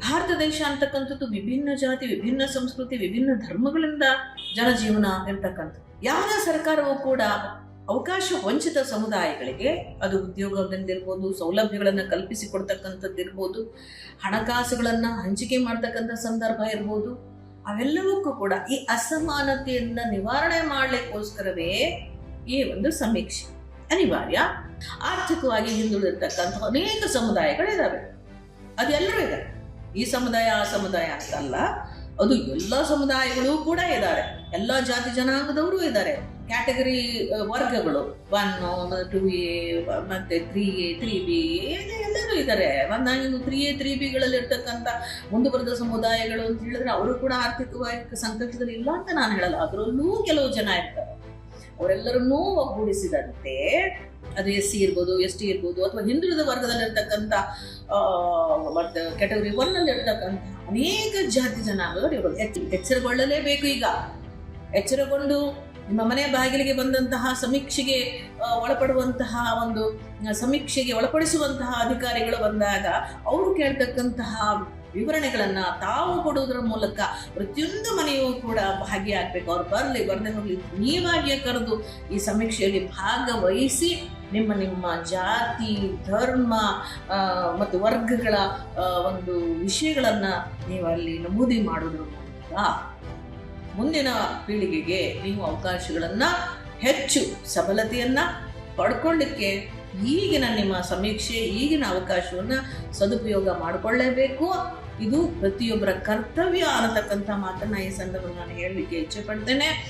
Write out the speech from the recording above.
ಭಾರತ ದೇಶ ಅಂತಕ್ಕಂಥದ್ದು ವಿಭಿನ್ನ ಜಾತಿ, ವಿಭಿನ್ನ ಸಂಸ್ಕೃತಿ, ವಿಭಿನ್ನ ಧರ್ಮಗಳಿಂದ ಜನಜೀವನ ಇರ್ತಕ್ಕಂಥದ್ದು ಯಾವ ಸರ್ಕಾರವೂ ಕೂಡ ಅವಕಾಶ ವಂಚಿತ ಸಮುದಾಯಗಳಿಗೆ, ಅದು ಉದ್ಯೋಗದಿಂದಿರ್ಬೋದು ಸೌಲಭ್ಯಗಳನ್ನು ಕಲ್ಪಿಸಿಕೊಡ್ತಕ್ಕಂಥದ್ದಿರ್ಬೋದು, ಹಣಕಾಸುಗಳನ್ನು ಹಂಚಿಕೆ ಮಾಡ್ತಕ್ಕಂಥ ಸಂದರ್ಭ ಇರ್ಬೋದು, ಅವೆಲ್ಲವಕ್ಕೂ ಕೂಡ ಈ ಅಸಮಾನತೆಯನ್ನ ನಿವಾರಣೆ ಮಾಡಲಿಕ್ಕೋಸ್ಕರವೇ ಈ ಒಂದು ಸಮೀಕ್ಷೆ. ಅನಿವಾರ್ಯ. ಆರ್ಥಿಕವಾಗಿ ಹಿಂದುಳಿದಿರ್ತಕ್ಕಂಥ ಅನೇಕ ಸಮುದಾಯಗಳಿದ್ದಾವೆ ಅದೆಲ್ಲರೂ ಇದ್ದಾರೆ ಈ ಸಮುದಾಯ, ಆ ಸಮುದಾಯ ಅಂತಲ್ಲ ಅದು ಎಲ್ಲ ಸಮುದಾಯಗಳು ಕೂಡ ಇದ್ದಾರೆ. ಎಲ್ಲ ಜಾತಿ ಜನಾಂಗದವರು ಇದ್ದಾರೆ. ಕ್ಯಾಟಗರಿ ವರ್ಗಗಳು. ಒನ್ ಟು ಎ ಮತ್ತೆ ತ್ರೀ ಎ ತ್ರೀ ಬಿ ಎಲ್ಲರೂ ಇದ್ದಾರೆ. ಒಂದು ತ್ರೀ ಎ ತ್ರೀ ಬಿಗಳಲ್ಲಿ ಇರ್ತಕ್ಕಂಥ ಮುಂದುವರೆದ ಸಮುದಾಯಗಳು ಅಂತ ಹೇಳಿದ್ರೆ ಅವರು ಕೂಡ ಆರ್ಥಿಕವಾಗಿ ಸಂಕಷ್ಟದಲ್ಲಿ ಇಲ್ಲ ಅಂತ ನಾನು ಹೇಳಲ್ಲ. ಅದರಲ್ಲೂ ಕೆಲವು ಜನ ಇರ್ತಾರೆ. ಅವರೆಲ್ಲರನ್ನೂ ಒಗ್ಗೂಡಿಸಿದಂತೆ ಅದು ಎಸ್ ಸಿ ಇರ್ಬೋದು, ಎಸ್ ಟಿ ಇರ್ಬೋದು, ಅಥವಾ ಹಿಂದುಳಿದ ವರ್ಗದಲ್ಲಿರ್ತಕ್ಕಂಥ ಕ್ಯಾಟಗರಿ ಒನ್ ಅಲ್ಲಿ ಇರ್ತಕ್ಕಂಥ ಅನೇಕ ಜಾತಿ ಜನಾಂಗಗಳು ಇರ್ಬೋದು ಎಚ್ಚ- ಎಚ್ಚರಗೊಳ್ಳಲೇಬೇಕು ಈಗ. ಎಚ್ಚರಗೊಂಡು ನಿಮ್ಮ ಮನೆ ಬಾಗಿಲಿಗೆ ಬಂದಂತಹ ಸಮೀಕ್ಷೆಗೆ ಒಳಪಡುವಂತಹ ಒಂದು ಸಮೀಕ್ಷೆಗೆ ಒಳಪಡಿಸುವಂತಹ ಅಧಿಕಾರಿಗಳು ಬಂದಾಗ, ಅವರು ಕೇಳ್ತಕ್ಕಂತಹ ವಿವರಣೆಗಳನ್ನ ತಾವು ಕೊಡುವುದರ ಮೂಲಕ ಪ್ರತಿಯೊಂದು ಮನೆಯೂ ಕೂಡ ಭಾಗಿಯಾಗಬೇಕು. ಅವ್ರು ಬರಲಿ ಬರದೆ ಹೋಗ್ಲಿ, ನೀವಾಗಿಯೇ ಕರೆದು ಈ ಸಮೀಕ್ಷೆಯಲ್ಲಿ ಭಾಗವಹಿಸಿ ನಿಮ್ಮ ನಿಮ್ಮ ಜಾತಿ, ಧರ್ಮ ಮತ್ತು ವರ್ಗಗಳ ಒಂದು ವಿಷಯಗಳನ್ನು ನೀವು ಅಲ್ಲಿ ನಮೂದಿ ಮಾಡೋದ್ರ ಮೂಲಕ ಮುಂದಿನ ಪೀಳಿಗೆಗೆ ನೀವು ಅವಕಾಶಗಳನ್ನು, ಹೆಚ್ಚು ಸಬಲತೆಯನ್ನ ಪಡ್ಕೊಳ್ಳಿಕ್ಕೆ ಈಗಿನ ನಿಮ್ಮ ಸಮೀಕ್ಷೆ, ಈಗಿನ ಅವಕಾಶವನ್ನು ಸದುಪಯೋಗ ಮಾಡಿಕೊಳ್ಳೇಬೇಕು. ಇದು ಪ್ರತಿಯೊಬ್ಬರ ಕರ್ತವ್ಯ ಅನ್ನತಕ್ಕಂಥ ಮಾತನ್ನ ಈ ಸಂದರ್ಭದಲ್ಲಿ ನಾನು ಹೇಳಲಿಕ್ಕೆ ಇಚ್ಛೆ ಪಡ್ತೇನೆ